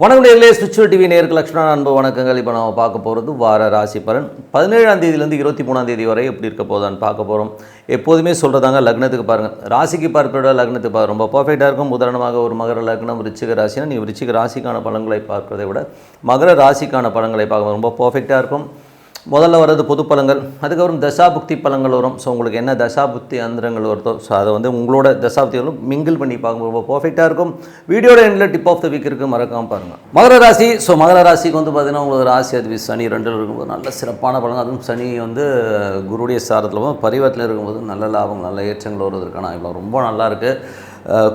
வணக்கம் நேரிலே spiritual TV நேருக்கு லக்ஷ்மணன் அன்பு வணக்கங்கள். இப்போ நம்ம பார்க்க போகிறது வார ராசி பலன். பதினேழாம் தேதியிலேருந்து இருபத்தி மூணாம் தேதி வரை எப்படி இருக்க போதான்னு பார்க்க போகிறோம் எப்போதுமே சொல்கிறதாங்க லக்னத்துக்கு பாருங்கள் ராசிக்கு பார்ப்பத லக்னத்துக்கு பாரு ரொம்ப பர்ஃபெக்டாக இருக்கும். உதாரணமாக ஒரு மகர லக்னம் ரிச்சிக ராசினா நீ ரிச்சிக ராசிக்கான பலன்களை பார்க்குறதை விட மகர ராசிக்கான பலன்களை பார்க்க ரொம்ப பர்ஃபெக்டாக இருக்கும். முதல்ல வர்றது பொது பலங்கள் அதுக்கப்புறம் தசாபுக்தி பலங்கள் வரும். ஸோ உங்களுக்கு என்ன தசாபுக்தி அந்தரங்கள் வருதோ ஸோ அதை வந்து உங்களோட தசாபுக்திகளும் மிங்கிள் பண்ணி பார்க்கும்போது ரொம்ப பர்ஃபெக்டாக இருக்கும். வீடியோட எண்டில் டிப் ஆஃப் த வீக் இருக்குது மறக்காமல் பாருங்கள் மகர ராசி ஸோ மகர ராசிக்கு வந்து பார்த்திங்கன்னா உங்களுக்கு ராசி அதிபதி சனி ரெண்டில் இருக்கும்போது நல்ல சிறப்பான பழங்கள் அதுவும் சனி வந்து குருடைய சாரத்தில் பரிவத்தில் இருக்கும்போது நல்ல லாபம் நல்ல ஏற்றங்கள் வருவதற்கான இவ்வளோ ரொம்ப நல்லா இருக்குது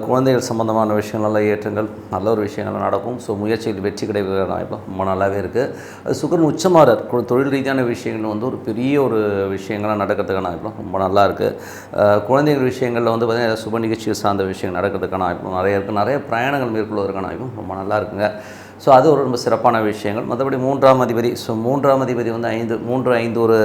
குழந்தைகள் சம்மந்தமான விஷயங்கள் நல்ல ஏற்றங்கள் நல்ல ஒரு விஷயங்கள் நடக்கும். ஸோ முயற்சிகள் வெற்றி கிடைக்கிற வாய்ப்பு ரொம்ப நல்லாவே இருக்குது அது சுக்கரன் உச்சமாறார். தொழில் ரீதியான விஷயங்கள் வந்து ஒரு பெரிய ஒரு விஷயங்களாக நடக்கிறதுக்கான வாய்ப்பு ரொம்ப நல்லா இருக்குது குழந்தைகள் விஷயங்களில் வந்து பார்த்திங்கன்னா சுப நிகழ்ச்சிகள் சார்ந்த விஷயங்கள் நடக்கிறதுக்கான வாய்ப்பு நிறைய இருக்குது நிறைய பிரயாணங்கள் மேற்கொள்வதற்கான வாய்ப்பும் ரொம்ப நல்லா இருக்குங்க. ஸோ அது ஒரு ரொம்ப சிறப்பான விஷயங்கள். மற்றபடி மூன்றாம் அதிபதி. ஸோ மூன்றாம் அதிபதி வந்து ஐந்து மூன்று ஐந்து ஒரு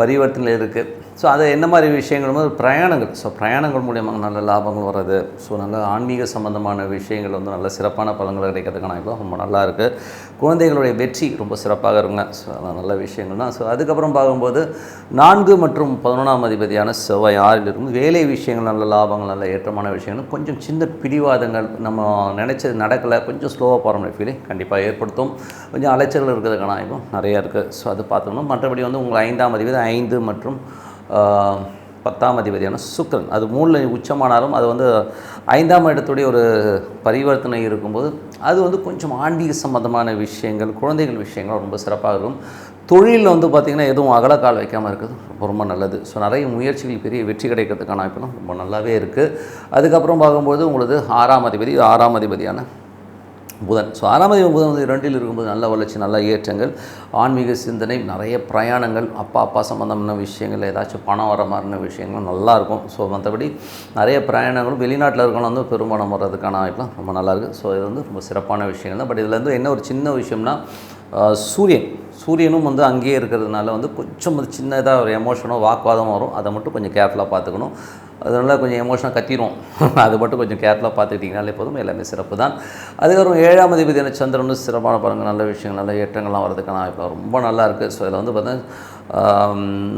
பரிவர்த்தனை இருக்குது ஸோ அது என்ன மாதிரி விஷயங்கள்? பிரயாணங்கள். ஸோ பிரயாணங்கள் மூலியமாக நல்ல லாபங்கள் வர்றது. ஸோ நல்ல ஆன்மீக சம்பந்தமான விஷயங்கள் வந்து நல்ல சிறப்பான பலன்கள் கிடைக்கிறதுக்கான வாய்ப்பு ரொம்ப நல்லா இருக்குது குழந்தைகளுடைய வெற்றி ரொம்ப சிறப்பாக இருங்க ஸோ அதான் நல்ல விஷயங்கள் தான் ஸோ அதுக்கப்புறம் பார்க்கும்போது நான்கு மற்றும் பதினொன்றாம் அதிபதியான செவ்வாய் ஆறில் இருக்கும். வேலை விஷயங்கள் நல்ல லாபங்கள் நல்ல ஏற்றமான விஷயங்கள் கொஞ்சம் சின்ன பிடிவாதங்கள் நம்ம நினச்சது நடக்கலை கொஞ்சம் ஸ்லோவாக போகிற மாதிரி ஃபீலிங் கண்டிப்பாக ஏற்படுத்தும். கொஞ்சம் அலைச்சல் இருக்கிறதுக்கான வாய்ப்பும் நிறையா இருக்குது ஸோ அது பார்த்தோம்னா மற்றபடி வந்து உங்கள் ஐந்தாம் அதிபதி ஐந்து மற்றும் பத்தாம் அதிபதியான சுக்கரன் அது மூணில் உச்சமானாலும் அது வந்து ஐந்தாம் இடத்துடைய ஒரு பரிவர்த்தனை இருக்கும்போது அது வந்து கொஞ்சம் ஆன்மீக சம்பந்தமான விஷயங்கள் குழந்தைகள் விஷயங்கள் ரொம்ப சிறப்பாக இருக்கும் தொழிலில் வந்து பார்த்திங்கன்னா எதுவும் அகலக்கால் வைக்காமல் இருக்குது ரொம்ப நல்லது. ஸோ நிறைய முயற்சிகள் பெரிய வெற்றி கிடைக்கிறதுக்கான வாய்ப்பெல்லாம் ரொம்ப நல்லாவே இருக்குது அதுக்கப்புறம் பார்க்கும்போது உங்களுக்கு ஆறாம் அதிபதி ஆறாம் அதிபதியான புதன். ஸோ ஆறாம் அதிபதி புதன் வந்து இரண்டில் இருக்கும்போது நல்ல வளர்ச்சி நல்ல ஏற்றங்கள் ஆன்மீக சிந்தனை நிறைய பிரயாணங்கள் அப்பா அப்பா சம்மந்தமான விஷயங்கள் ஏதாச்சும் பணம் வர மாதிரின விஷயங்களும் நல்லாயிருக்கும் ஸோ மற்றபடி நிறைய பிரயாணங்களும் வெளிநாட்டில் இருக்கணும் வந்து பெருமானம் வர்றதுக்கான வாய்ப்புலாம் ரொம்ப நல்லாயிருக்கு ஸோ இது வந்து ரொம்ப சிறப்பான விஷயங்கள் தான். பட் இதில் வந்து என்ன ஒரு சின்ன விஷயம்னா சூரியன். சூரியனும் வந்து அங்கேயே இருக்கிறதுனால வந்து கொஞ்சம் சின்ன சின்னதாக ஒரு எமோஷனோ வாக்குவாதம் வரும். அதை மட்டும் கொஞ்சம் கேர்ஃபுல்லாக பார்த்துக்கணும். அதனால் கொஞ்சம் எமோஷனாக கத்திரும். அது மட்டும் கொஞ்சம் கேர்ஃபுல்லாக பார்த்துக்கிட்டிங்கனாலே போதும். எல்லாமே சிறப்பு தான். அதுக்கப்புறம் ஏழாம் அதிபதி சந்திரன் வந்து சிறப்பான பாருங்கள் நல்ல விஷயங்கள் நல்ல ஏற்றங்கள்லாம் வரதுக்கான வாய்ப்பு ரொம்ப நல்லா இருக்குது ஸோ இதில் வந்து பார்த்தீங்கன்னா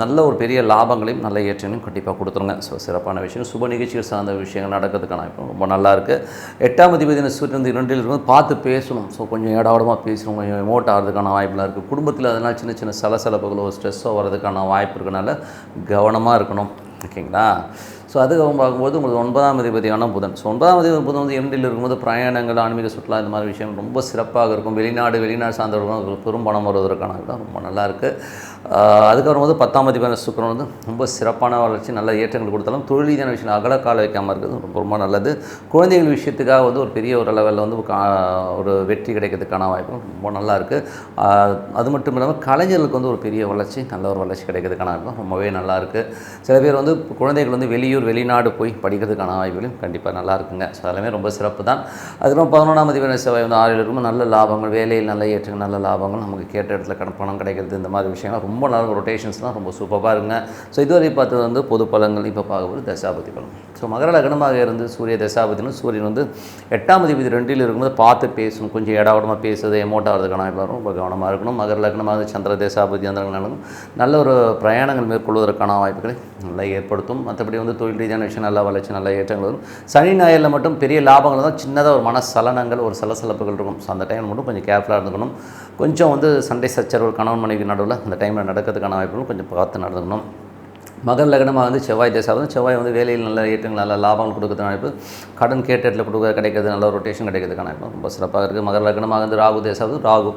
நல்ல ஒரு பெரிய லாபங்களையும் நல்ல ஏற்றங்களையும் கண்டிப்பாக கொடுத்துருங்க. ஸோ சிறப்பான விஷயம். சுப நிகழ்ச்சிகள் சார்ந்த விஷயங்கள் நடக்கிறதுக்கான வாய்ப்பு ரொம்ப நல்லா இருக்குது எட்டாம் அதிபதி சூரியன் இரண்டில் இருக்கும்போது பார்த்து பேசணும். ஸோ கொஞ்சம் ஏடாவடமாக பேசணும். கொஞ்சம் எமோட் ஆகிறதுக்கான வாய்ப்புலாம் இருக்குது குடும்பத்தில் அதனால் சின்ன சின்ன சலசலப்புகளோ ஸ்ட்ரெஸ்ஸோ வரதுக்கான வாய்ப்பு இருக்கனால கவனமாக இருக்கணும். ஓகேங்களா? ஸோ அதுக்கப்புறம் பார்க்கும்போது உங்களுக்கு ஒன்பதாம் அதிபதியான புதன். ஸோ ஒன்பதாம் அதிபதி புதன் வந்து எம்டியில் இருக்கும்போது பிரயாணங்கள் ஆன்மீக சுற்றுலா இந்த மாதிரி விஷயம் ரொம்ப சிறப்பாக இருக்கும். வெளிநாடு வெளிநாடு சார்ந்தவர்களும் பெரும் பணம் வருவதற்கான ரொம்ப நல்லாயிருக்கு அதுக்கப்புறம் வந்து பத்தாம் அதிபதியான சுக்கரன் வந்து ரொம்ப சிறப்பான வளர்ச்சி நல்ல ஏற்றங்கள் கொடுத்தாலும் தொழில் ரீதியான விஷயம் அகல கால வைக்காமல் இருக்கிறது ரொம்ப ரொம்ப நல்லது. குழந்தைகள் விஷயத்துக்காக வந்து ஒரு பெரிய ஒரு லெவலில் வந்து கா- ஒரு வெற்றி கிடைக்கிறதுக்கான வாய்ப்பு ரொம்ப நல்லா இருக்குது அது மட்டும் இல்லாமல் கலைஞர்களுக்கு வந்து ஒரு பெரிய வளர்ச்சி நல்ல ஒரு வளர்ச்சி கிடைக்கிறதுக்கான வாய்ப்பு ரொம்பவே நல்லா இருக்குது சில பேர் வந்து குழந்தைகள் வந்து வெளியூர் வெளிநாடு போய் படிக்கிறதுக்கான வாய்ப்புகளும் கண்டிப்பாக நல்லா இருக்குங்க. ஸோ எல்லாமே ரொம்ப சிறப்பு தான். அதுக்கப்புறம் பதினொன்றாம் அதிபதி செவ்வாய் வந்து ஆறில் இருக்கும் நல்ல லாபங்கள் வேலையில் நல்ல ஏற்றங்கள் நல்ல லாபங்கள் நமக்கு கேட்ட இடத்துல கடன் பணம் கிடைக்கிறது இந்த மாதிரி விஷயங்கள் ரொம்ப நல்ல ரொட்டேஷன்ஸ்லாம் ரொம்ப சூப்பராக இருங்க ஸோ இதுவரை பார்த்தது வந்து பொது பலங்கள் இப்போ பார்க்கும்போது தசாபதி பலம் ஸோ மகர லக்னமாக இருந்து சூரிய தசாபதினும் சூரியன் வந்து எட்டாம் அதிபதி ரெண்டில் இருக்கும்போது பார்த்து பேசணும். கொஞ்சம் ஏடாவடமாக பேசுறது எமோட் ஆகிறதுக்கான வரும். ரொம்ப கவனமாக இருக்கணும். மகர லக்னமாக இருந்து சந்திர தேசாபதி அந்த நடக்கும் நல்ல ஒரு பிரயாணங்கள் மேற்கொள்வதற்கான வாய்ப்புகளை நல்லா ஏற்படுத்தும். மற்றபடி வந்து தொழில் ரீதியான விஷயம் நல்லா வளர்ச்சி நல்ல ஏற்றங்கள் வரும். சனி ஞாயிறில் மட்டும் பெரிய லாபங்கள் தான் சின்னதாக ஒரு மன சலனங்கள் ஒரு சலசலப்புகள் இருக்கும். ஸோ அந்த டைம் மட்டும் கொஞ்சம் கேர்ஃபுல்லாக இருந்துக்கணும். கொஞ்சம் வந்து சண்டை சச்சரவு கணவன் மனைவி நடுவில் அந்த டைமில் நடக்கிறதுக்கான வாய்ப்புகளும் கொஞ்சம் பார்த்து நடந்துக்கணும். மகர் லக்னமாக வந்து செவ்வாய் தேசம் வந்து செவ்வாய் வந்து வேலையில் நல்ல ஏற்றங்கள் நல்ல லாபங்கள் கொடுக்கறதுக்கான வாய்ப்பு. கடன் கேட்ட இடத்துல கொடுக்க கிடைக்கிறது நல்ல ரொட்டேஷன் கிடைக்கிறதுக்கான வாய்ப்பு. ரொம்ப சிறப்பாக இருக்குது மகர் லக்னமாக வந்து ராகு தேசம் வந்து ராகு.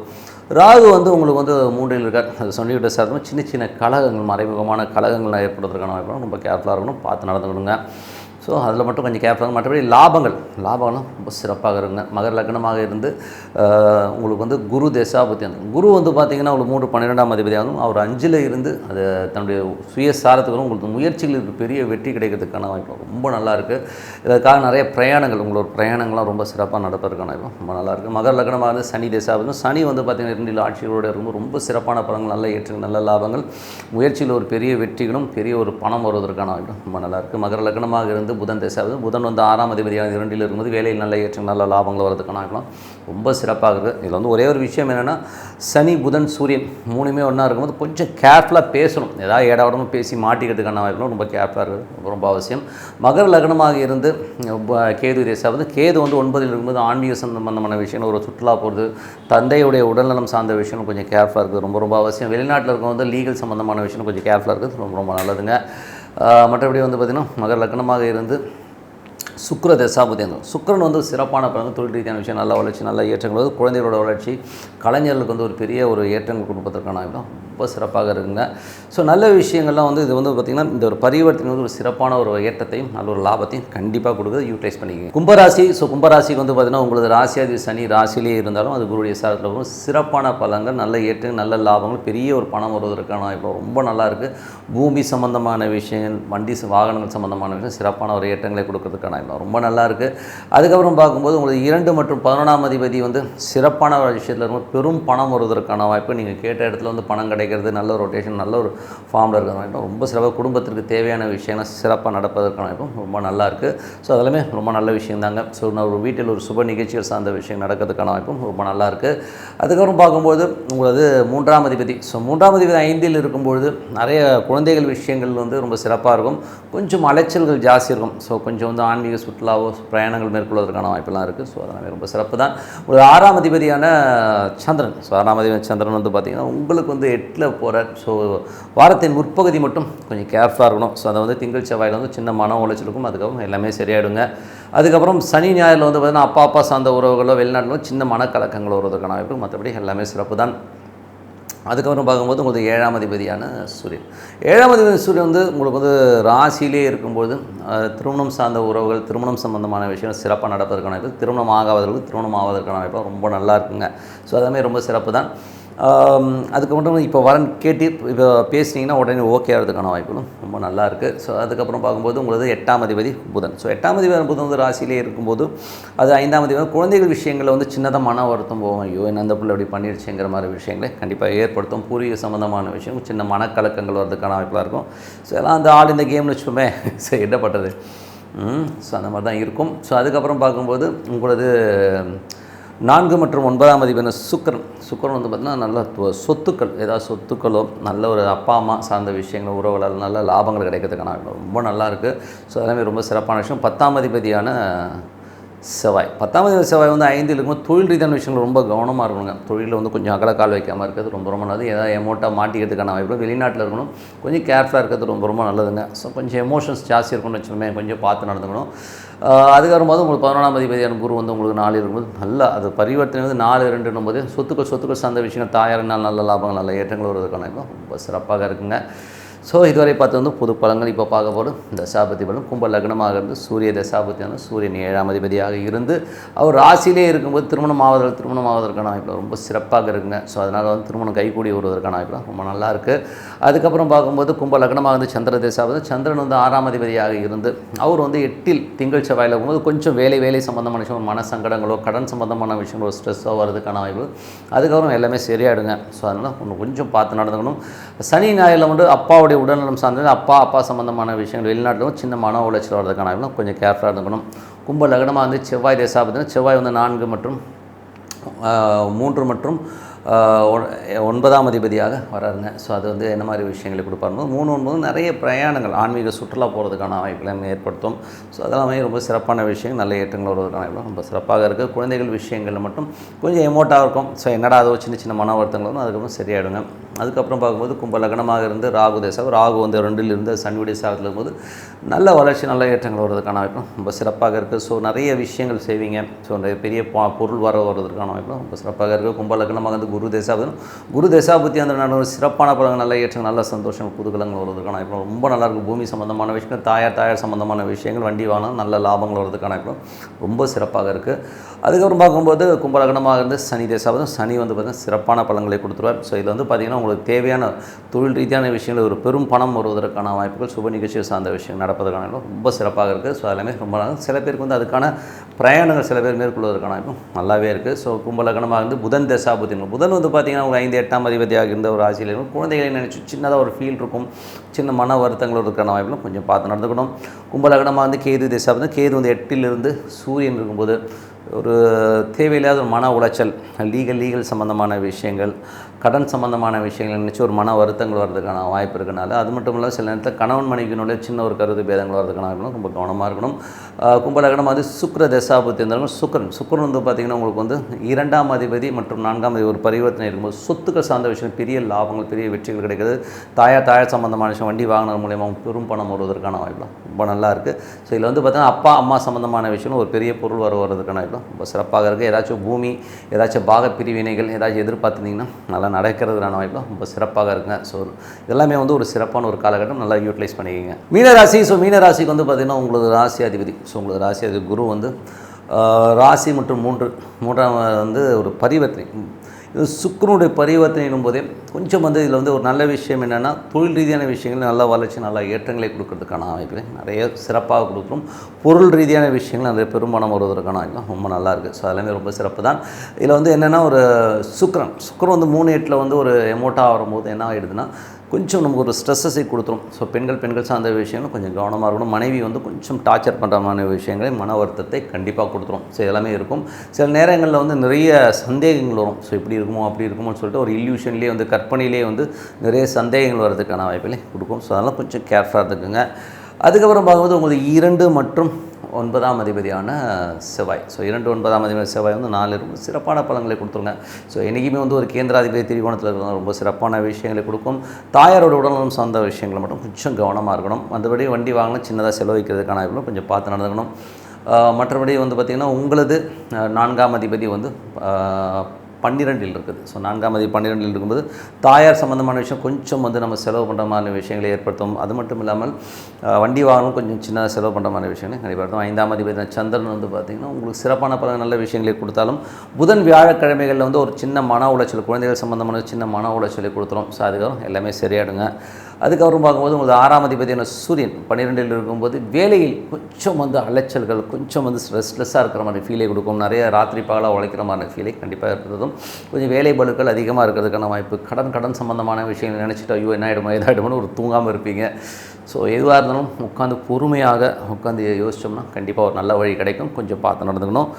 ராகு வந்து உங்களுக்கு வந்து மூன்றில் இருக்கார். அது சொல்லிவிட்ட சார் சின்ன சின்ன கழகங்கள் மறைமுகமான கழகங்கள் ஏற்படுறதுக்கான வாய்ப்பு ரொம்ப கேர்ஃபுல்லாக இருக்கணும். பார்த்து நடந்துக்கணுங்க. ஸோ அதில் மட்டும் கொஞ்சம் கேர்ஃபுல்லாக மற்றபடி லாபங்கள். லாபம்லாம் ரொம்ப சிறப்பாக இருங்க மகர் லக்னமாக இருந்து உங்களுக்கு வந்து குரு தசாபத்தி அந்த குரு வந்து பார்த்தீங்கன்னா உங்களுக்கு மூன்று பன்னிரெண்டாம் அதிபதியாகும் அவர் அஞ்சில் இருந்து அது தன்னுடைய சுயசாரத்துக்கு உங்களுக்கு முயற்சிகளுக்கு பெரிய வெற்றி கிடைக்கிறதுக்கான வாய்ப்பு ரொம்ப நல்லா இருக்குது இதற்காக நிறைய பிரயாணங்கள் உங்களோட பிரயாணங்கள்லாம் ரொம்ப சிறப்பாக நடப்பதற்கான வாய்ப்பு ரொம்ப நல்லா இருக்குது மகர் லக்னமாக இருந்து சனி தசாபதி சனி வந்து பார்த்தீங்கன்னா இரண்டில் ஆட்சிகளோட இருக்கும் ரொம்ப சிறப்பான படங்கள் நல்ல ஏற்றங்கள் நல்ல லாபங்கள் முயற்சியில் ஒரு பெரிய வெற்றிகளும் பெரிய ஒரு பணம் வருவதற்கான வாய்ப்பு ரொம்ப நல்லாயிருக்கு மகர லக்னமாக இருந்து வந்து புதன் திசாவது புதன் வந்து ஆறாம் அதிபதியான இரண்டில் இருக்கும்போது வேலையில் நல்ல ஏற்றம் நல்ல லாபங்கள் வரதுக்கான வாய்ப்புலாம் ரொம்ப சிறப்பாக இருக்குது. இதில் வந்து ஒரே ஒரு விஷயம் என்னென்னா சனி புதன் சூரியன் மூணுமே ஒன்றா இருக்கும்போது கொஞ்சம் கேர்ஃபுல்லாக பேசணும். ஏதாவது இடவிடமும் பேசி மாட்டிக்கிறதுக்கான வாய்ப்புகளும் ரொம்ப கேர்ஃபுல்லாக இருக்குது. ரொம்ப அவசியம். மகர லக்னமாக இருந்து கேது திசாவது கேது வந்து ஒன்பதில் இருக்கும்போது ஆன்மீக சம்பந்தமான விஷயம் ஒரு சுற்றுலா போகிறது தந்தையுடைய உடல்நலம் சார்ந்த விஷயம் கொஞ்சம் கேர்ஃபுல்லாக இருக்குது. ரொம்ப ரொம்ப அவசியம். வெளிநாட்டில் இருக்கவங்க வந்து லீகல் சம்பந்தமான விஷயம் கொஞ்சம் கேர்ஃபுல்லாக இருக்குது. ரொம்ப ரொம்ப நல்லதுங்க. மற்றபடி வந்து பார்த்திங்கன்னா மகர லக்னமாக இருந்து சுக்கர தசாபதி சுக்கரன் வந்து சிறப்பான பலன் தொழில் ரீதியான விஷயம் நல்ல வளர்ச்சி நல்ல ஏற்றங்கள் குழந்தைகளோட வளர்ச்சி கலைஞர்களுக்கு வந்து ஒரு பெரிய ஒரு ஏற்றங்கள் கொடுப்பதற்கான இடம். ரொம்ப சிறப்பாக இருக்குங்க. ஸோ நல்ல விஷயங்கள்லாம் வந்து இது வந்து பார்த்திங்கன்னா இந்த ஒரு பரிவர்த்தனை வந்து ஒரு சிறப்பான ஒரு ஏற்றத்தையும் நல்ல ஒரு லாபத்தையும் கண்டிப்பாக கொடுக்குறது யூட்டிலைஸ் பண்ணிக்கோங்க. கும்பராசி ஸோ கும்பராசிக்கு வந்து பார்த்திங்கன்னா உங்களது ராசியாதி சனி ராசியிலே இருந்தாலும் அது குருடைய சாரத்தில் வரும். சிறப்பான பலங்கள் நல்ல ஏற்றங்கள் நல்ல லாபங்கள் பெரிய ஒரு பணம் வருவதற்கான வாய்ப்பு ரொம்ப நல்லா இருக்குது பூமி சம்பந்தமான விஷயங்கள் வண்டி ச- வாகனங்கள் சம்பந்தமான விஷயம் சிறப்பான ஒரு ஏற்றங்களை கொடுக்கறதுக்கான வாய்ப்பு ரொம்ப நல்லா இருக்குது அதுக்கப்புறம் பார்க்கும்போது உங்களுக்கு இரண்டு மற்றும் பதினொன்றாம் அதிபதி வந்து சிறப்பான ஒரு விஷயத்தில் இருக்கும் பெரும் பணம் வருவதற்கான வாய்ப்பு நீங்கள் கேட்ட இடத்துல வந்து பணம் கிடையாது கிடைக்கிறது நல்ல ரொட்டேஷன் நல்ல ஒரு ஃபார்மில் இருக்கிற ரொம்ப சிறப்பாக குடும்பத்திற்கு தேவையான விஷயங்கள் சிறப்பாக நடப்பதற்கான வாய்ப்பும் ரொம்ப நல்லா இருக்குது ஸோ அதெல்லாமே ரொம்ப நல்ல விஷயம் தாங்க ஸோ நான் ஒரு வீட்டில் ஒரு சுப நிகழ்ச்சிகள் சார்ந்த விஷயம் நடக்கிறதுக்கான வாய்ப்பும் ரொம்ப நல்லா இருக்குது அதுக்கப்புறம் பார்க்கும்போது உங்களது மூன்றாம் அதிபதி. ஸோ மூன்றாம் அதிபதி ஐந்தில் இருக்கும்பொழுது நிறைய குழந்தைகள் விஷயங்கள் வந்து ரொம்ப சிறப்பாக இருக்கும். கொஞ்சம் அலைச்சல்கள் ஜாஸ்தி இருக்கும். ஸோ கொஞ்சம் வந்து ஆன்மீக சுற்றுலாவோ பிரயாணங்கள் மேற்கொள்வதற்கான வாய்ப்பெல்லாம் இருக்குது ஸோ அதெல்லாம் ரொம்ப சிறப்பு தான் ஒரு ஆறாம் அதிபதியான சந்திரன். ஸோ ஆறாம் அதிபதி சந்திரன் வந்து பார்த்திங்கன்னா உங்களுக்கு வந்து வீட்டில் போகிறார் ஸோ வாரத்தின் முற்பகுதி மட்டும் கொஞ்சம் கேர்ஃபுல்லாக இருக்கணும். ஸோ அதை வந்து திங்கள் செவ்வாயில் வந்து சின்ன மன உளைச்சலுக்கும் அதுக்கப்புறம் எல்லாமே சரியாயிடுங்க. அதுக்கப்புறம் சனி ஞாயிறில் வந்து பார்த்திங்கன்னா அப்பா அப்பா சார்ந்த உறவுகளோ வெளிநாட்டிலோ சின்ன மனக்கலக்கங்கள் வருவதற்கான வாய்ப்பு மற்றபடி எல்லாமே சிறப்பு தான். அதுக்கப்புறம் பார்க்கும்போது உங்களுக்கு ஏழாம் அதிபதியான சூரியன். ஏழாம் அதிபதி சூரியன் வந்து உங்களுக்கு வந்து ராசியிலே இருக்கும்போது திருமணம் சார்ந்த உறவுகள் திருமணம் சம்பந்தமான விஷயம் சிறப்பாக நடப்பதற்கான வாய்ப்பு திருமணம் ஆகாதவர்களுக்கு திருமணம் ஆவதற்கான வாய்ப்பு ரொம்ப நல்லா இருக்குங்க. ஸோ அதெல்லாமே ரொம்ப சிறப்பு தான். அதுக்கு மட்டும் இப்போ வரன் கேட்டு இப்போ பேசுனீங்கன்னா உடனே ஓகே ஆகிறதுக்கான வாய்ப்புகளும் ரொம்ப நல்லா இருக்குது ஸோ அதுக்கப்புறம் பார்க்கும்போது உங்களது எட்டாம் அதிபதி புதன். ஸோ எட்டாம் அதிபதி புதன் வந்து ராசியிலே இருக்கும்போது அது ஐந்தாம் அதிபதி குழந்தைகள் விஷயங்களில் வந்து சின்னதாக மன வருத்தம் போகும். ஐயோ என்ன அந்த பிள்ளை அப்படி பண்ணிடுச்சுங்கிற மாதிரி விஷயங்களை கண்டிப்பாக ஏற்படுத்தும். பூர்வீக சம்மந்தமான விஷயம் சின்ன மனக்கலக்கங்கள் வர்றதுக்கான வாய்ப்பாக இருக்கும். ஸோ எல்லாம் அந்த ஆள் இந்த கேம்னு வச்சுமே சரி என்ன பண்ணுறது ஸோ அந்த மாதிரி தான் இருக்கும். ஸோ அதுக்கப்புறம் பார்க்கும்போது உங்களது நான்கு மற்றும் ஒன்பதாம் அதிபதியான சுக்கரன். சுக்கரன் வந்து பார்த்திங்கன்னா நல்ல தொ- சொத்துக்கள் ஏதாவது சொத்துக்களோ நல்ல ஒரு அப்பா அம்மா சார்ந்த விஷயங்கள் உறவுகளால் நல்ல லாபங்கள் கிடைக்கிறதுக்கான ரொம்ப நல்லா இருக்குது ஸோ அதெல்லாமே ரொம்ப சிறப்பான விஷயம். பத்தாம் அதிபதியான செவ்வாய். பத்தாம் அதிபதி செவ்வாய் வந்து ஐந்தில் இருக்கும்போது தொழில் ரீதியான விஷயங்கள் ரொம்ப கவனமாக இருக்கணுங்க தொழிலில் வந்து கொஞ்சம் அகல கால் வைக்காமல் இருக்கிறது ரொம்ப ரொம்ப நல்லது. ஏதாவது எமோட்டாக மாட்டிக்கிறதுக்கான வாய்ப்பு வெளிநாட்டில் இருக்கணும். கொஞ்சம் கேர்ஃபுல்லாக இருக்கிறது ரொம்ப ரொம்ப நல்லதுங்க. ஸோ கொஞ்சம் எமோஷன்ஸ் ஜாஸ்தி இருக்கும்னு வச்சுக்கோமே கொஞ்சம் பார்த்து நடந்துக்கணும். அதுக்கு வரும்போது உங்களுக்கு பதினொன்றாம் அதிபதியான குரு வந்து உங்களுக்கு நாலு இருக்கும்போது நல்லா அது பரிவர்த்தனை வந்து நாலு ரெண்டுன்னும் போது சொத்துக்கள் சொத்துக்கள் சார்ந்த விஷயங்கள் தாயாரினால் நல்ல லாபங்கள் நல்ல ஏற்றங்கள் வருவதற்கான ரொம்ப சிறப்பாக இருக்குங்க. ஸோ இதுவரை பார்த்து வந்து புது பலங்கள் இப்போ பார்க்க போகிறோம் தசாபதி பலன் கும்ப லக்னமாக இருந்து சூரிய தசாபதியான சூரியன் ஏழாம் அதிபதியாக இருந்து அவர் ராசியிலே இருக்கும்போது திருமணம் ஆவதற்கு திருமணம் ஆவதற்கான வாய்ப்பு ரொம்ப சிறப்பாக இருக்குங்க. ஸோ அதனால் வந்து திருமணம் கைகூடி வருவதற்கான வாய்ப்பு ரொம்ப நல்லா இருக்குது அதுக்கப்புறம் பார்க்கும்போது கும்ப லக்னமாக இருந்து சந்திர தசாபதி சந்திரன் வந்து ஆறாம் அதிபதியாக இருந்து அவர் வந்து எட்டில் திங்கள் செவ்வாயில் இருக்கும்போது கொஞ்சம் வேலை வேலை சம்பந்தமான விஷயம் மன சங்கடங்களோ கடன் சம்பந்தமான விஷயங்களோ ஸ்ட்ரெஸ்ஸோ வரதுக்கான வாய்ப்பு அதுக்கப்புறம் எல்லாமே சரியாயிடுங்க. ஸோ அதனால் ஒன்று கொஞ்சம் பார்த்து நடந்துக்கணும். சனி ஞாயிறில் வந்து அப்பாவுடைய உடல்நலம் சார்ந்தது அப்பா அப்பா சம்மந்தமான விஷயங்கள் வெளிநாட்டிலும் சின்ன மன உளைச்சல் வரதுக்கான வாய்ப்பு கொஞ்சம் கேர்ஃபுல்லாக இருக்கணும் கும்ப லக்னமாக வந்து செவ்வாய் தேசாபதினா செவ்வாய் வந்து நான்கு மற்றும் மூன்று மற்றும் ஒன்பதாம் அதிபதியாக வராருங்க. ஸோ அது வந்து என்ன மாதிரி விஷயங்களை கொடுப்பாருங்க மூணு ஒன்பது நிறைய பிரயாணங்கள் ஆன்மீக சுற்றுலா போகிறதுக்கான வாய்ப்புகளை ஏற்படுத்தும். ஸோ அதெல்லாமே ரொம்ப சிறப்பான விஷயம் நல்ல ஏற்றங்கள் வருவதற்கான வாய்ப்பு ரொம்ப சிறப்பாக இருக்குது குழந்தைகள் விஷயங்களில் மட்டும் கொஞ்சம் எமோட்டாக இருக்கும். ஸோ என்னடா அதோ சின்ன சின்ன மன வருத்தங்கள் வந்து அதுக்கப்புறம் சரியாயிடுங்க. அதுக்கப்புறம் பார்க்கும்போது கும்ப லக்னமாக இருந்து ராகு தேசம் ராகு வந்து ரெண்டில் இருந்து சன்விடி சாகத்தில் இருக்கும்போது நல்ல வளர்ச்சி நல்ல ஏற்றங்கள் வருவதற்கான வாய்ப்பு ரொம்ப சிறப்பாக இருக்குது ஸோ நிறைய விஷயங்கள் செய்வீங்க. ஸோ நிறைய பெரிய பொருள் வர வருவதற்கான வாய்ப்பு ரொம்ப சிறப்பாக இருக்குது கும்ப லக்னமாக வந்து குரு தேசாபதி. குரு தேசாபுத்தி அந்த நடனம் சிறப்பான பலங்கள் நல்ல ஏற்றங்கள் நல்ல சந்தோஷம் குதூகலங்கள் வருவதற்கான இப்போ ரொம்ப நல்லாயிருக்கும் பூமி சம்மந்தமான விஷயங்கள் தாயார் தாயார் சம்மந்தமான விஷயங்கள் வண்டி வாகனம் நல்ல லாபங்கள் வருவதற்கான இப்போ ரொம்ப சிறப்பாக இருக்குது அதுக்கப்புறம் பார்க்கும்போது கும்பலகனமாக இருந்து சனி தேசாபதம் சனி வந்து பார்த்திங்கன்னா சிறப்பான பழங்களை கொடுத்துருவார். ஸோ இதில் வந்து பார்த்திங்கன்னா உங்களுக்கு தேவையான தொழில் ரீதியான விஷயங்கள் ஒரு பெரும் பணம் வருவதற்கான வாய்ப்புகள் சுப நிகழ்ச்சிகள் சார்ந்த விஷயம் நடப்பதற்கான ரொம்ப சிறப்பாக இருக்குது ஸோ எல்லாமே ரொம்ப நல்லா சில பேருக்கு வந்து அதுக்கான பிரயாணங்கள் சில பேர் மேற்கொள்வதற்கான இப்போ நல்லாவே இருக்குது ஸோ கும்பலகணமாக இருந்து புதன் தசாபுத்தின் புதன் வந்து பார்த்திங்கன்னா உங்களுக்கு ஐந்து எட்டாம் அதிபதியாக இருந்த ஒரு ஆசிரியர் குழந்தைகளை நினச்சி சின்னதாக ஒரு ஃபீல் இருக்கும். சின்ன மன வருத்தங்கள் இருக்கிற வாய்ப்பில் கொஞ்சம் பார்த்து நடந்துக்கணும். கும்பலகனமாக வந்து கேது திசை வந்து கேது வந்து எட்டிலிருந்து சூரியன் இருக்கும்போது ஒரு தேவையில்லாத ஒரு மன உளைச்சல் லீகல் லீகல் சம்மந்தமான விஷயங்கள் கடன் சம்மந்தமான விஷயங்கள் நினச்சி ஒரு மன வருத்தங்கள் வர்றதுக்கான வாய்ப்பு இருக்கனால அது மட்டும் இல்லாமல் சில நேரத்தில் கணவன் மனைவியினுடைய சின்ன ஒரு கருத்து பேதங்கள் வர்றதுக்கான வாய்ப்பு ரொம்ப கவனமாக இருக்கணும். ஆஹ் கும்பலகனம் வந்து சுக்கிர தசாபுத்தி இருந்தாலும் சுக்கரன் சுக்கரன் வந்து பார்த்திங்கன்னா உங்களுக்கு வந்து இரண்டாம் அதிபதி மற்றும் நான்காம் அதிபதி ஒரு பரிவர்த்தனை இருக்கும்போது சொத்துக்கள் சார்ந்த விஷயம் பெரிய லாபங்கள் பெரிய வெற்றிகள் கிடைக்கிறது. தாயா தாயார் சம்மந்தமான விஷயம் வண்டி வாங்கினது மூலயமா பெரும் பணம் வருவதற்கான வாய்ப்புலாம் ரொம்ப நல்லா இருக்குது ஸோ இதில் வந்து பார்த்தீங்கன்னா அப்பா அம்மா சம்மந்தமான விஷயம் ஒரு பெரிய பொருள் வர வர்றதுக்கான வாய்ப்புலாம் ரொம்ப சிறப்பாக இருக்குது ஏதாச்சும் பூமி ஏதாச்சும் பாக பிரிவினைகள் ஏதாச்சும் எதிர்பார்த்துருந்தீங்கன்னா நல்லா நடக்கிறதுக்கான வாய்ப்புலாம் ரொம்ப சிறப்பாக இருக்குங்க. ஸோ எல்லாமே வந்து ஒரு சிறப்பான ஒரு காலகட்டம். நல்லா யூட்டிலைஸ் பண்ணிக்கோங்க. மீனராசி. ஸோ மீனராசிக்கு வந்து பார்த்திங்கன்னா உங்களுக்கு ராசி அதிபதி. ஸோ உங்களது ராசி அதிபதி குரு வந்து ராசி மற்றும் மூன்று மூன்றாம் வந்து ஒரு பரிவர்த்தனை. இது சுக்கரனுடைய பரிவர்த்தனை போதே கொஞ்சம் வந்து இதில் வந்து ஒரு நல்ல விஷயம் என்னென்னா தொழில் ரீதியான விஷயங்கள் நல்ல வளர்ச்சி நல்ல ஏற்றங்களை கொடுக்கறதுக்கான அமைப்பு. நிறைய சிறப்பாக கொடுக்குறோம் பொருள் ரீதியான விஷயங்கள் நிறைய பெரும்பாலம் வருவதற்கான அமைப்பு. ரொம்ப நல்லா இருக்குது ஸோ எல்லாமே ரொம்ப சிறப்பு தான் இதில் வந்து என்னென்னா ஒரு சுக்கரன். சுக்கரன் வந்து மூணு எட்டில் வந்து ஒரு எமோட்டாக வரும்போது என்ன ஆகிடுதுன்னா கொஞ்சம் நமக்கு ஒரு ஸ்ட்ரெஸ்ஸஸை கொடுத்துரும். ஸோ பெண்கள் பெண்கள் சார்ந்த விஷயங்களும் கொஞ்சம் கவனமாக இருக்கணும். மனைவி வந்து கொஞ்சம் டார்ச்சர் பண்ணுற மாதிரி விஷயங்களை மன வருத்தத்தை கண்டிப்பாக கொடுத்துரும். ஸோ எல்லாமே இருக்கும். சில நேரங்களில் வந்து நிறைய சந்தேகங்கள் வரும். ஸோ இப்படி இருக்குமோ அப்படி இருக்குமோன்னு சொல்லிட்டு ஒரு இல்யூஷன்லேயே வந்து கற்பனையிலே வந்து நிறைய சந்தேகங்கள் வர்றதுக்கான வாய்ப்புகளை கொடுக்கும். ஸோ அதெல்லாம் கொஞ்சம் கேர்ஃபுல்லாக இருந்துக்குங்க. அதுக்கப்புறம் பார்க்கும்போது உங்களுக்கு இரண்டு மற்றும் ஒன்பதாம் அதிபதியான செவ்வாய். ஸோ இரண்டு ஒன்பதாம் அதிபதி செவ்வாய் வந்து நாலு ரொம்ப சிறப்பான பலன்களை கொடுத்துருங்க. ஸோ என்றைக்குமே வந்து ஒரு கேந்திராதிபதி திரிகோணத்தில் இருக்கிறவங்க ரொம்ப சிறப்பான விஷயங்களை கொடுக்கும். தாயாரோட உடல்நலம் சார்ந்த விஷயங்களை மட்டும் கொஞ்சம் கவனமாக இருக்கணும். மற்றபடி வண்டி வாங்கினா சின்னதாக செலவழிக்கிறதுக்கான இவ்வளோ கொஞ்சம் பார்த்து நடந்துக்கணும். மற்றபடி வந்து பார்த்திங்கன்னா உங்களது நான்காம் அதிபதி வந்து பன்னிரெண்டில் இருக்குது. ஸோ நான்காம் அதிபதி பன்னிரெண்டில் இருக்கும்போது தாயார் சம்மந்தமான விஷயம் கொஞ்சம் வந்து நம்ம செலவு பண்ணுற மாதிரி விஷயங்களை ஏற்படுத்தும். அது மட்டும் இல்லாமல் வண்டி வாகனம் கொஞ்சம் சின்ன செலவு பண்ணுற மாதிரி விஷயங்களை கண்டிப்பாக ஐந்தாம் அதிபதி சந்திரன் வந்து பார்த்திங்கன்னா உங்களுக்கு சிறப்பான பல நல்ல விஷயங்களை கொடுத்தாலும் புதன் வியாழக்கிழமைகளில் வந்து ஒரு சின்ன மன உளைச்சல் குழந்தைகள் சம்மந்தமான சின்ன மன உளைச்சலை கொடுத்துரும். ஸோ அதுக்கப்புறம் எல்லாமே சரியாயிடுங்க. அதுக்கப்புறம் பார்க்கும்போது உங்களுக்கு ஆறாம் அதிபதியான சூரியன் பன்னிரெண்டில் இருக்கும்போது வேலையில் கொஞ்சம் வந்து அலைச்சல்கள் கொஞ்சம் வந்து ஸ்ட்ரெஸ்லெஸ்ஸாக இருக்கிற மாதிரி ஃபீலை கொடுக்கும். நிறைய ராத்திரி பகலாக உழைக்கிற மாதிரி ஃபீலை கண்டிப்பாக இருக்கிறதும் கொஞ்சம் வேலை பளுக்கள் அதிகமாக இருக்கிறதுக்கான வாய்ப்பு கடன் கடன் சம்மந்தமான விஷயங்கள் நினச்சிட்டு ஐயோ என்ன ஆகிடுமோ ஏதாயிடுமோன்னு ஒரு தூங்காமல் இருப்பீங்க. ஸோ எதுவாக இருந்தாலும் உட்காந்து பொறுமையாக உட்காந்து யோசிச்சோம்னா கண்டிப்பாக ஒரு நல்ல வழி கிடைக்கும். கொஞ்சம் பார்த்து நடந்துக்கணும்.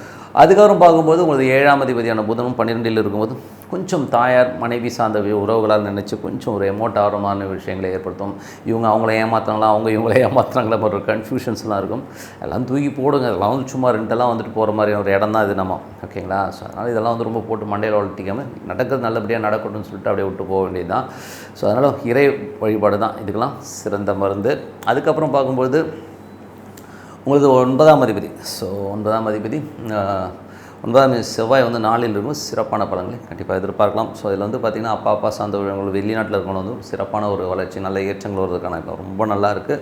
அதுக்கப்புறம் பார்க்கும்போது உங்களுக்கு ஏழாம் அதிபதியான புதனும் பன்னிரெண்டில் இருக்கும்போது கொஞ்சம் தாயார் மனைவி சார்ந்த உறவுகளால் நினச்சி கொஞ்சம் ஒரு எமோட் ஆகிறமான விஷயங்களை ஏற்படுத்தும். இவங்க அவங்கள ஏமாத்துறாங்களா அவங்க இவங்கள ஏமாத்துறாங்களா ஒரு கன்ஃபியூஷன்ஸ்லாம் இருக்கும். எல்லாம் தூக்கி போடுங்க. அதெல்லாம் வந்து சும்மா ரெண்டெல்லாம் வந்துட்டு போகிற மாதிரி ஒரு இடம் தான் இது நம்ம. ஓகேங்களா ஸோ அதனால் இதெல்லாம் வந்து ரொம்ப போட்டு மண்டையில் வளர்த்திக்காமல் நடக்கிறது நல்லபடியாக நடக்கட்டும்னு சொல்லிட்டு அப்படியே விட்டு போக வேண்டியது தான் ஸோ அதனால் இறை வழிபாடு தான். இதுக்கெல்லாம் சிறந்த மருந்து. அதுக்கப்புறம் பார்க்கும்போது உங்களுக்கு ஒன்பதாம் அதிபதி. ஸோ ஒன்பதாம் அதிபதி ஒன்பதாம் செவ்வாய் வந்து நாளில் இருக்கும். சிறப்பான பலன்களை கண்டிப்பாக எதிர்பார்க்கலாம். ஸோ இதில் வந்து பார்த்திங்கன்னா அப்பா அப்பா சார்ந்த உங்களுக்கு வெளிநாட்டில் இருக்கணும் வந்து சிறப்பான ஒரு வளர்ச்சி நல்ல ஏற்றங்கள் வருவதற்கான ரொம்ப நல்லா இருக்குது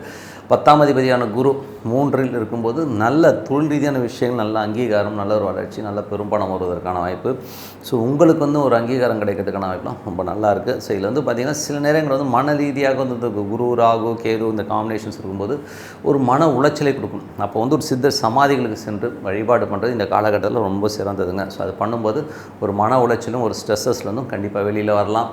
பத்தாம் அதிபதியான குரு மூன்றில் இருக்கும்போது நல்ல தொழில் ரீதியான விஷயங்கள் நல்ல அங்கீகாரம் நல்ல ஒரு வளர்ச்சி நல்ல பெரும்பணம் வருவதற்கான வாய்ப்பு. ஸோ உங்களுக்கு வந்து ஒரு அங்கீகாரம் கிடைக்கிறதுக்கான வாய்ப்புலாம் ரொம்ப நல்லா இருக்குது ஸோ இதில் வந்து பார்த்திங்கன்னா சில நேரங்கள் வந்து மன ரீதியாக வந்து இந்த குரு ராகு கேது இந்த காம்பினேஷன்ஸ் இருக்கும்போது ஒரு மன உளைச்சலை கொடுக்கும். அப்போ வந்து ஒரு சித்தர் சமாதிகளுக்கு சென்று வழிபாடு பண்ணுறது இந்த காலகட்டத்தில் ரொம்ப சிறந்ததுங்க. ஸோ அது பண்ணும்போது ஒரு மன உளைச்சலும் ஒரு ஸ்ட்ரெஸ்ஸஸ்லேருந்தும் கண்டிப்பாக வெளியில் வரலாம்.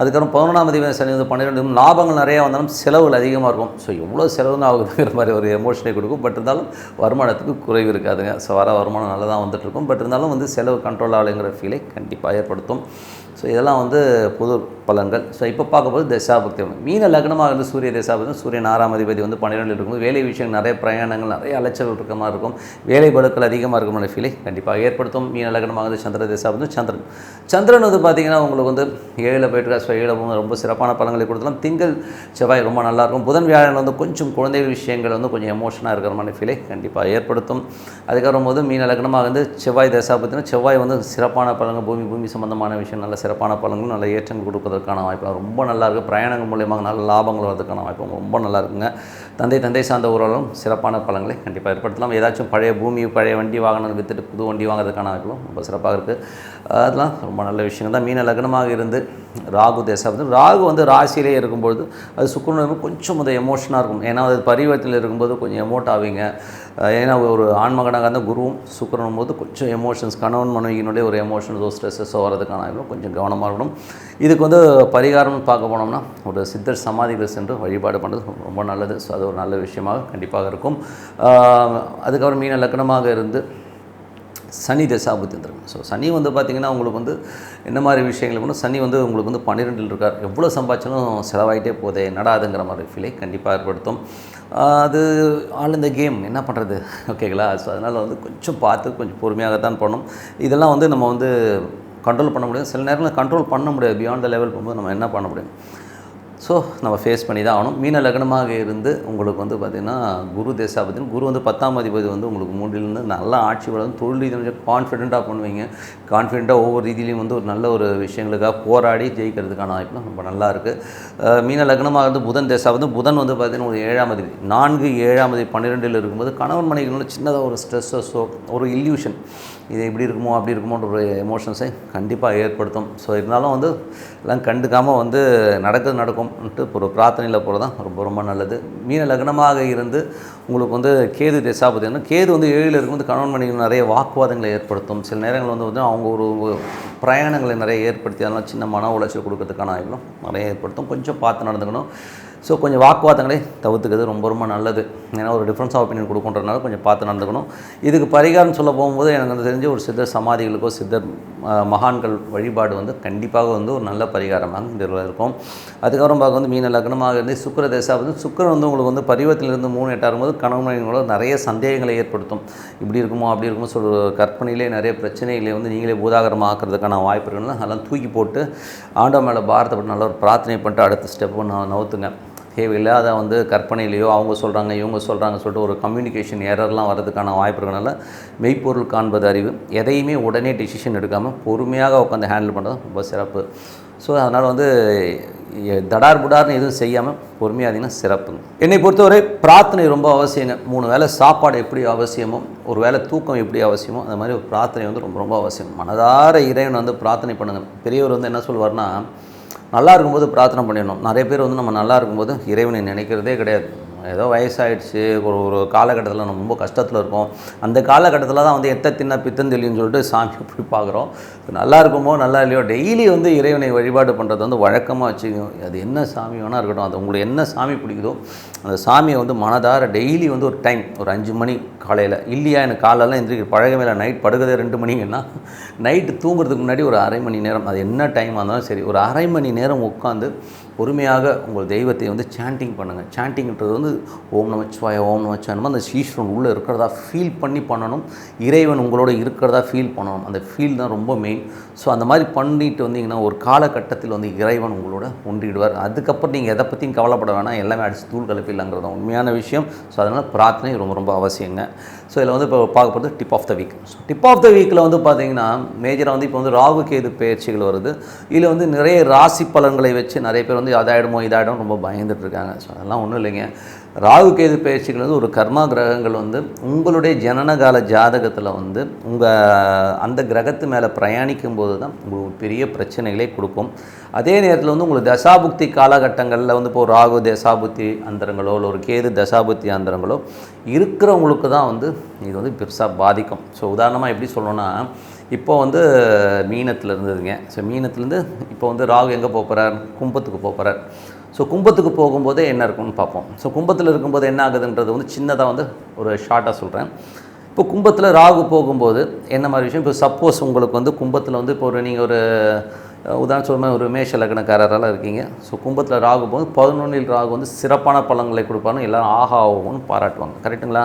அதுக்கப்புறம் பதினொன்றாம் தேதி சனி வந்து பன்னிரெண்டு லாபங்கள் நிறையா வந்தாலும் செலவுகள் அதிகமாக இருக்கும். ஸோ எவ்வளோ செலவுன்னு ஆகுதுங்கிற மாதிரி ஒரு எமோஷனை கொடுக்கும். பட் இருந்தாலும் வருமானத்துக்கு குறைவு இருக்காதுங்க. ஸோ வர வருமானம் நல்லா தான் வந்துட்டுருக்கும். பட் இருந்தாலும் வந்து செலவு கண்ட்ரோல் ஆகலைங்கிற ஃபீலை கண்டிப்பாக ஏற்படுத்தும். ஸோ இதெல்லாம் வந்து பொது பலன்கள். ஸோ இப்போ பார்க்கும்போது தசாபக்தி. மீன லக்னமாக இருந்து சூரிய தசாபக்தி சூரியன் ஆறாம் அதிபதி வந்து பன்னிரெண்டு இருக்கும்போது வேலை விஷயங்கள் நிறைய பிரயாணங்கள் நிறைய அலைச்சல் இருக்க மாதிரி இருக்கும். வேலை பளுக்கள் அதிகமாக இருக்குமான ஃபீலை கண்டிப்பாக ஏற்படுத்தும். மீன லக்னமாக இருந்து சந்திர தசாபக்தி சந்திரன். சந்திரன் வந்து பார்த்திங்கன்னா உங்களுக்கு வந்து ஏழில் போயிட்டு ஸோ ஏழில் போகும்போது ரொம்ப சிறப்பான பலன்களை கொடுத்தலாம் திங்கள் செவ்வாய் ரொம்ப நல்லாயிருக்கும் புதன் வியாழன் வந்து கொஞ்சம் குழந்தைகள் விஷயங்கள் வந்து கொஞ்சம் எமோஷனாக இருக்கிற மாதிரி ஃபீலை கண்டிப்பாக ஏற்படுத்தும். அதுக்கப்புறம் போது மீன லக்னமாக வந்து செவ்வாய் தசாபத்தினா செவ்வாய் வந்து சிறப்பான பலன்கள் பூமி பூமி சம்பந்தமான விஷயம் நல்ல சிறப்பான பலன்கள் நல்ல ஏற்றங்கள் கொடுப்பதற்கான வாய்ப்பு ரொம்ப நல்லா இருக்குது பிரயாணங்கள் மூலியமாக நல்ல லாபங்கள் வரதுக்கான வாய்ப்பு ரொம்ப நல்லா இருக்குங்க தந்தை தந்தை சார்ந்த உறவுகளும் சிறப்பான பலன்களை கண்டிப்பாக ஏற்படுத்தலாம். ஏதாச்சும் பழைய பூமி பழைய வண்டி வாகனம் விற்றுட்டு புது வண்டி வாங்குறதுக்கான வாய்ப்புகளும் ரொம்ப சிறப்பாக இருக்குது அதெல்லாம் ரொம்ப நல்ல விஷயங்கள் தான். மீன லக்னமாக இருந்து ராகு தேசம் ராகு வந்து ராசியிலே இருக்கும்பொழுது அது சுக்கரனும் கொஞ்சம் அது எமோஷனாக இருக்கும். ஏன்னா அது பரிவர்த்தனையில் இருக்கும்போது கொஞ்சம் எமோட் ஆவீங்க. ஏன்னா ஒரு ஆண்மகனாக இருந்தால் குருவும் சுக்கரனும் போது கொஞ்சம் எமோஷன்ஸ் கணவன் மனைவியினுடைய ஒரு எமோஷன்ஸோ ஸ்ட்ரெஸ்ஸஸோ வரதுக்கான கொஞ்சம் கவனமாக இருக்கணும். இதுக்கு வந்து பரிகாரம்னு பார்க்க போனோம்னா ஒரு சித்தர் சமாதிகள் சென்று வழிபாடு பண்ணுறது ரொம்ப நல்லது. ஸோ அது ஒரு நல்ல விஷயமாக கண்டிப்பாக இருக்கும். அதுக்கப்புறம் மீன லக்னமாக இருந்து சனி தசாபுத்தி வந்துருக்கும் ஸோ சனி வந்து பார்த்திங்கன்னா உங்களுக்கு வந்து என்ன மாதிரி விஷயங்கள் பண்ணணும் சனி வந்து உங்களுக்கு வந்து பன்னிரெண்டில் இருக்கார். எவ்வளோ சம்பாதிச்சாலும் செலவாகிட்டே போதே நடாதுங்கிற மாதிரி ஃபீலை கண்டிப்பாக ஏற்படுத்தும். அது ஆல் இந்த கேம் என்ன பண்ணுறது ஓகேங்களா ஸோ அதனால் வந்து கொஞ்சம் பார்த்து கொஞ்சம் பொறுமையாகத்தான் பண்ணணும். இதெல்லாம் வந்து நம்ம வந்து கண்ட்ரோல் பண்ண முடியும் சில நேரங்களில் கண்ட்ரோல் பண்ண முடியாது. பியாண்ட் த லெவல் போகும்போது நம்ம என்ன பண்ண முடியும்? ஸோ நம்ம ஃபேஸ் பண்ணி தான் ஆகணும். மீன லக்னமாக இருந்து உங்களுக்கு வந்து பார்த்திங்கன்னா குரு தேசாபத்தின் குரு வந்து பத்தாம் அதிபதி வந்து உங்களுக்கு மூன்றிலிருந்து நல்ல ஆட்சி வளரும். தொழில் ரீதியாக கான்ஃபிடென்ட்டாக பண்ணுவீங்க. கான்ஃபிடெண்ட்டாக ஒவ்வொரு ரீதியிலையும் வந்து ஒரு நல்ல ஒரு விஷயங்களுக்காக போராடி ஜெயிக்கிறதுக்கான வாய்ப்புலாம் ரொம்ப நல்லா இருக்குது மீன லக்னமாக இருந்து புதன் தேசாபதி புதன் வந்து பார்த்திங்கன்னா ஒரு ஏழாம் அதிபதி. நான்கு ஏழாம் அதிபதி பன்னிரெண்டில் இருக்கும்போது கணவன் மனைவிகளோட சின்னதாக ஒரு ஸ்ட்ரெஸ்ஸஸோ ஒரு இல்யூஷன் இது இப்படி இருக்குமோ அப்படி இருக்குமோன்ற ஒரு எமோஷன்ஸை கண்டிப்பாக ஏற்படுத்தும். ஸோ இருந்தாலும் வந்து எல்லாம் கண்டுக்காமல் வந்து நடக்கிறது நடக்கும்ன்ட்டு ஒரு பிரார்த்தனையில் போகிறது தான் ரொம்ப ரொம்ப நல்லது. மீன லக்னமாக இருந்து உங்களுக்கு வந்து கேது திசா பார்த்திங்கன்னா கேது வந்து ஏழில் இருக்கும்போது கணவன் மனைவி நிறைய வாக்குவாதங்களை ஏற்படுத்தும். சில நேரங்கள் வந்து வந்து அவங்க ஒரு பிரயாணங்களை நிறைய ஏற்படுத்தி அதெல்லாம் சின்ன மன உளைச்சல் கொடுக்கறதுக்கான ஆய்வுகளும் நிறைய ஏற்படுத்தும். கொஞ்சம் பார்த்து நடந்துக்கணும். ஸோ கொஞ்சம் வாக்குவாதங்களை தவிர்த்துக்கிறது ரொம்ப ரொம்ப நல்லது. ஏன்னா ஒரு டிஃப்ரென்ஸ் ஆஃப் ஒப்பீனியன் கொடுக்குன்றதுனால கொஞ்சம் பார்த்து நடந்துக்கணும். இதுக்கு பரிகாரம் சொல்ல போகும்போது எனக்கு வந்து தெரிஞ்ச ஒரு சித்தர் சமாதிகளுக்கோ சித்தர் மகான்கள் வழிபாடு வந்து கண்டிப்பாக வந்து ஒரு நல்ல பரிகாரமாக இந்த இருக்கும். அதுக்கப்புறம் பார்க்க வந்து மீன லக்னமாக இருந்து சுக்கர தேசா வந்து சுக்கரன் வந்து உங்களுக்கு வந்து பரிவத்திலிருந்து மூணு எட்டாகும் போது கணவனோட நிறைய சந்தேகங்களை ஏற்படுத்தும். இப்படி இருக்குமோ அப்படி இருக்குமோ சொல்கிற கற்பனையிலே நிறைய பிரச்சனைகளை வந்து நீங்களே பூதாகரமாக்குறதுக்கான வாய்ப்பு இருக்குன்னா அதெல்லாம் தூக்கி போட்டு ஆண்டவன் மேலே பாரத்தப்பட்டு நல்ல ஒரு பிரார்த்தனை பண்ணிட்டு அடுத்த ஸ்டெப்பு நான் நவுத்துங்க. தேவையில்லாத வந்து கற்பனையிலையோ அவங்க சொல்கிறாங்க இவங்க சொல்கிறாங்க சொல்லிட்டு ஒரு கம்யூனிகேஷன் எரர்லாம் வர்றதுக்கான வாய்ப்பு இருக்கனால மெய்ப்பொருள் காண்பது அறிவு. எதையுமே உடனே டிசிஷன் எடுக்காமல் பொறுமையாக உட்காந்து ஹேண்டில் பண்ணுறது ரொம்ப சிறப்பு. ஸோ அதனால் வந்து தடார் புடார்னு எதுவும் செய்யாமல் பொறுமையாக இருந்தீங்கன்னா சிறப்புங்க என்னை பொறுத்தவரை பிரார்த்தனை ரொம்ப அவசியங்க. மூணு வேளை சாப்பாடு எப்படி அவசியமோ ஒரு வேளை தூக்கம் எப்படி அவசியமோ அந்த மாதிரி ஒரு பிரார்த்தனை வந்து ரொம்ப ரொம்ப அவசியம். மனதார இறைவன் வந்து பிரார்த்தனை பண்ணுங்க. பெரியவர் வந்து என்ன சொல்வார்னா நல்லா இருக்கும்போது பிரார்த்தனை பண்ணிடணும். நிறைய பேர் வந்து நம்ம நல்லா இருக்கும்போது இறைவனை நினைக்கிறதே கிடையாது. ஏதோ வயசாயிடுச்சு ஒரு ஒரு காலகட்டத்தில் நம்ம ரொம்ப கஷ்டத்தில் இருக்கோம். அந்த காலகட்டத்தில் தான் வந்து எத்த தின்ன பித்தன் தெளின்னு சொல்லிட்டு சாமியை போய் பார்க்குறோம். நல்லா இருக்குமோ நல்லா இல்லையோ டெய்லி வந்து இறைவனை வழிபாடு பண்ணுறது வந்து வழக்கமாக வச்சுக்கோங்க. அது என்ன சாமி வேணால் இருக்கட்டும். அது உங்களுக்கு என்ன சாமி பிடிக்குதோ அந்த சாமியை வந்து மனதார டெய்லி வந்து ஒரு டைம் ஒரு அஞ்சு மணி காலையில். இல்லையா எனக்கு காலெல்லாம் எந்திரிக்க பழகவே இல்லை. நைட் படுக்கிறதே ரெண்டு மணிங்கன்னா நைட்டு தூங்குறதுக்கு முன்னாடி ஒரு அரை மணி நேரம் அது என்ன டைம் இருந்தாலும் சரி ஒரு அரை மணி நேரம் உட்காந்து பொறுமையாக உங்கள் தெய்வத்தை வந்து சாண்டிங் பண்ணுங்கள் சாண்டிங்ன்றது வந்து ஓம் நமச்சிவாய ஓம் நமச்சிவாய அந்த ஈஸ்வரன் உள்ளே இருக்கிறதா ஃபீல் பண்ணி பண்ணணும். இறைவன் உங்களோட இருக்கிறதா ஃபீல் பண்ணணும். அந்த ஃபீல் தான் ரொம்ப மெயின் ஸோ அந்த மாதிரி பண்ணிட்டு வந்தீங்கன்னா ஒரு காலகட்டத்தில் வந்து இறைவன் உங்களோட ஒன்றிடுவார் அதுக்கப்புறம் நீங்கள் எதை பற்றியும் கவலைப்பட வேணாம். எல்லாமே அடிச்சு தூள் கலப்பில்லைங்கிறது தான் உண்மையான விஷயம். ஸோ அதனால் பிரார்த்தனை ரொம்ப ரொம்ப அவசியங்க. ஸோ இதில் வந்து இப்போ பார்க்க போகிறது tip of the week so tip of the வீக்கில் வந்து பார்த்தீங்கன்னா மேஜராக வந்து இப்போ வந்து ராகு கேது பயிற்சிகள் வருது. இதில் வந்து நிறைய ராசி பலன்களை வச்சு நிறைய பேர் வந்து அதாயிடுமோ இதாயிடும் ரொம்ப பயந்துட்டு இருக்காங்க. ஸோ அதெல்லாம் ஒன்றும் இல்லைங்க. ராகு கேது பயிற்சிகள் வந்து ஒரு கர்மா கிரகங்கள் வந்து உங்களுடைய ஜனனகால ஜாதகத்தில் வந்து உங்கள் அந்த கிரகத்து மேலே பிரயாணிக்கும் போது தான் உங்களுக்கு பெரிய பிரச்சனைகளை கொடுக்கும். அதே நேரத்தில் வந்து உங்களுக்கு தசாபுக்தி காலகட்டங்களில் வந்து இப்போ ராகு தசாபுத்தி அந்தரங்களோ இல்லை ஒரு கேது தசாபுத்தி அந்தரங்களோ இருக்கிறவங்களுக்கு தான் வந்து இது வந்து பெருசாக பாதிக்கும். ஸோ உதாரணமாக எப்படி சொல்லணும்னா இப்போ வந்து மீனத்தில் இருந்ததுங்க. ஸோ மீனத்துலேருந்து இப்போ வந்து ராகு எங்கே போகிறார் கும்பத்துக்கு போகிறார் ஸோ கும்பத்துக்கு போகும்போதே என்ன இருக்கும்னு பார்ப்போம். ஸோ கும்பத்தில் இருக்கும்போது என்ன ஆகுதுன்றது வந்து சின்னதாக வந்து ஒரு ஷார்ட்டாக சொல்கிறேன் இப்போ கும்பத்தில் ராகு போகும்போது என்ன மாதிரி விஷயம்? இப்போ சப்போஸ் உங்களுக்கு வந்து கும்பத்தில் வந்து இப்போ ஒரு நீங்கள் ஒரு உதாரணம் சொல்லுமே ஒரு மேஷ லக்னக்காரரெல்லாம் இருக்கீங்க. ஸோ கும்பத்தில் ராகு போது பதினொன்றில் ராகு வந்து சிறப்பான பழங்களை கொடுப்பாருன்னு எல்லோரும் ஆஹா ஆகும்னு பாராட்டுவாங்க. கரெக்ட்டுங்களா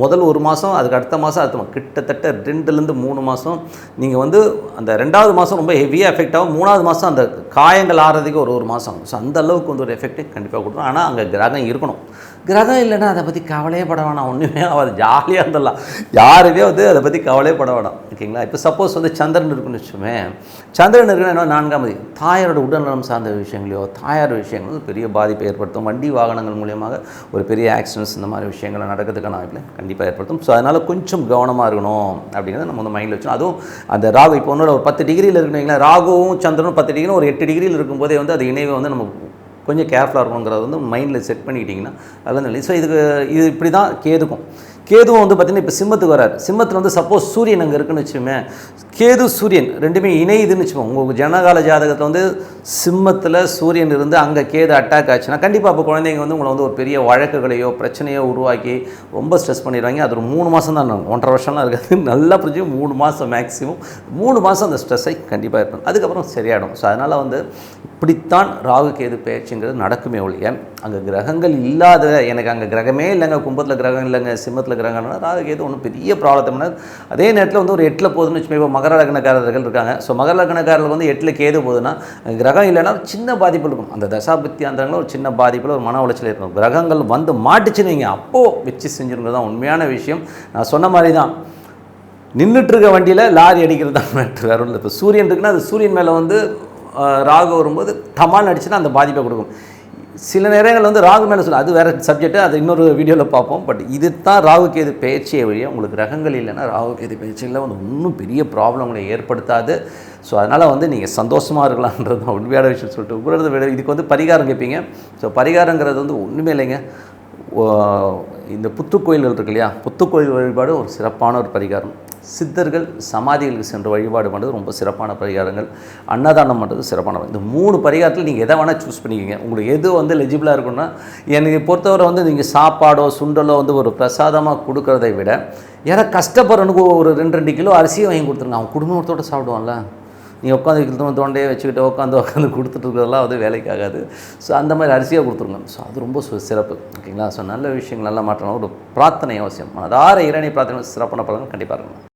முதல் ஒரு மாதம் அதுக்கு அடுத்த மாதம் அடுத்த கிட்டத்தட்ட ரெண்டுலேருந்து மூணு மாதம் நீங்கள் வந்து அந்த ரெண்டாவது மாதம் ரொம்ப ஹெவியாக எஃபெக்ட் ஆகும். மூணாவது மாதம் அந்த காயங்கள் ஆறதுக்கு ஒரு ஒரு மாதம் ஸோ அந்த அளவுக்கு வந்து ஒரு எஃபெக்ட் கண்டிப்பாக கொடுக்கும். ஆனால் அங்கே கிரகம் இருக்கணும். கிரகம் இல்லைன்னா அதை பற்றி கவலையே பட வேணாம். ஒன்றுமே ஆகாது. ஜாலியாக இருந்துடலாம். யாருமே வந்து அதை பற்றி கவலையே பட வேணாம். ஓகேங்களா? இப்போ சப்போஸ் வந்து சந்திரன் இருக்குன்னு வச்சுமே சந்திரன் இருக்குன்னா என்ன? நான்காம் மதி தாயாரோட உடல்நலம் சார்ந்த விஷயங்களையோ தாயார் விஷயங்கள் பெரிய பாதிப்பை ஏற்படுத்தும். வண்டி வாகனங்கள் மூலியமாக ஒரு பெரிய ஆக்சிடென்ட்ஸ் இந்த மாதிரி விஷயங்கள் நடக்கிறதுக்கான வாய்ப்பில் கண்டிப்பாக ஏற்படுத்தும். ஸோ அதனால் கொஞ்சம் கவனமாக இருக்கணும் அப்படிங்கிறத நம்ம வந்து மைண்டில் வச்சோம் அதுவும் அந்த ராகு இப்போ ஒன்னோட ஒரு பத்து டிகிரியில் இருக்குன்னு ராகுவும் சந்திரனும் பத்து டிகிரி ஒரு எட்டு டிகிரியில் இருக்கும்போதே வந்து அது இணைவை வந்து நம்ம கொஞ்சம் கேர்ஃபுல்லாக இருக்கணுங்கிறத வந்து மைண்டில் செட் பண்ணிக்கிட்டிங்கன்னா அதெல்லாம் நல்லது. ஸோ இதுக்கு இது இப்படி தான் கேதுக்கும். கேதுவும் வந்து பார்த்திங்கன்னா இப்போ சிம்மத்துக்கு வராரு. சிம்மத்தில் வந்து சப்போஸ் சூரியன் அங்கே இருக்குன்னு வச்சுமே கேது சூரியன் ரெண்டுமே இணையுதுன்னு வச்சுக்கோங்க. உங்கள் ஜனகால ஜாதகத்தில் வந்து சிம்மத்தில் சூரியன் இருந்து அங்கே கேது அட்டாக் ஆச்சுன்னா கண்டிப்பாக அப்போ குழந்தைங்க வந்து உங்களை வந்து ஒரு பெரிய வழக்குகளையோ பிரச்சனையோ உருவாக்கி ரொம்ப ஸ்ட்ரெஸ் பண்ணிடுவாங்க. அது ஒரு மூணு மாதம் தான் ஒன்றரை வருஷம்லாம் இருக்காது. நல்லா புரிஞ்சு மூணு மாதம் மேக்ஸிமம் மூணு மாதம் அந்த ஸ்ட்ரெஸ்ஸை கண்டிப்பாக இருக்கும் அதுக்கப்புறம் சரியாயிடும். ஸோ அதனால் வந்து இப்படித்தான் ராகு கேது பேச்சுங்கிறது நடக்குமே ஒழிய அங்கே கிரகங்கள் இல்லாத எனக்கு அங்கே கிரகமே இல்லைங்க கும்பத்தில் கிரகம் இல்லைங்க சிம்மத்தில் கிரகம்னா ராகுகேது ஒன்றும் பெரிய ப்ராப்ளத்தை பண்ணாது அதே நேரத்தில் வந்து ஒரு எட்டில் போகுதுன்னு வச்சுமே இப்போ மகர லக்னக்காரர்கள் இருக்காங்க. ஸோ மகர லக்னக்காரர்களுக்கு வந்து எட்டில் கேது போகுதுன்னா கிரகம் இல்லைன்னா ஒரு சின்ன பாதிப்பு இருக்கும். அந்த தசாபத்தி அந்தங்களும் ஒரு சின்ன பாதிப்பில் ஒரு மன உளைச்சல் இருக்கும் கிரகங்கள் வந்து மாட்டுச்சுன்னு நீங்கள் அப்போது வச்சு செஞ்சுருங்கிறது தான் உண்மையான விஷயம். நான் சொன்ன மாதிரி தான் நின்றுட்டு இருக்க வண்டியில் லாரி அடிக்கிறது தான் மேட்ரு வேறு இல்லை. இப்போ சூரியன் இருக்குன்னா அது சூரியன் மேலே வந்து ராகு வரும்போது டமால் அடிச்சுன்னா அந்த பாதிப்பை கொடுக்கும். சில நேரங்கள் வந்து ராகு மேலே சொல்ல அது வேறு சப்ஜெக்ட்டு அது இன்னொரு வீடியோவில் பார்ப்போம். பட் இது தான் ராகு கேது பேச்சே வழியாக உங்களுக்கு கிரகங்கள் இல்லைன்னா ராகு கேது பேச்சில் வந்து இன்னும் பெரிய ப்ராப்ளம் உங்களை ஏற்படுத்தாது. ஸோ அதனால் வந்து நீங்கள் சந்தோஷமாக இருக்கலான்றது தான் உண்மையான விஷயம் சொல்லிட்டு உங்களது விட இதுக்கு வந்து பரிகாரம் கேட்பீங்க ஸோ பரிகாரங்கிறது வந்து ஒன்றுமே இல்லைங்க. ஓ, இந்த புத்துக்கோயில்கள் இருக்கு இல்லையா? புத்துக்கோயில் வழிபாடு ஒரு சிறப்பான ஒரு பரிகாரம். சித்தர்கள் சமாதிகளுக்கு சென்று வழிபாடு பண்ணுறது ரொம்ப சிறப்பான பரிகாரங்கள். அன்னதானம் பண்ணுறது சிறப்பான இந்த மூணு பரிகாரத்தில் நீங்கள் எதை வேணால் சூஸ் பண்ணிக்கோங்க. உங்களுக்கு எது வந்து லெஜிபிளாக இருக்குன்னா எனக்கு பொறுத்தவரை வந்து நீங்கள் சாப்பாடோ சுண்டலோ வந்து ஒரு பிரசாதமாக கொடுக்கறதை விட யாரை கஷ்டப்படுறனுக்கு ஒரு ரெண்டு ரெண்டு கிலோ அரிசியை வாங்கி கொடுத்துருங்க. அவன் குடும்பத்தோடு சாப்பிடுவான்ல. நீ உட்காந்து தோண்டையே வச்சுக்கிட்டு உட்காந்து உட்காந்து கொடுத்துட்டு இருக்கிறதெல்லாம் வந்து வேலைக்கு ஆகாது. ஸோ அந்த மாதிரி அரிசியாக கொடுத்துருங்க. ஸோ அது ரொம்ப சிறப்பு. ஓகேங்களா? ஸோ நல்ல விஷயங்கள் நல்லா மாற்றணும் ஒரு பிரார்த்தனை அவசியம். அதார இரணி பிரார்த்தனை சிறப்பான பலன் கண்டிப்பாக இருக்கணும்.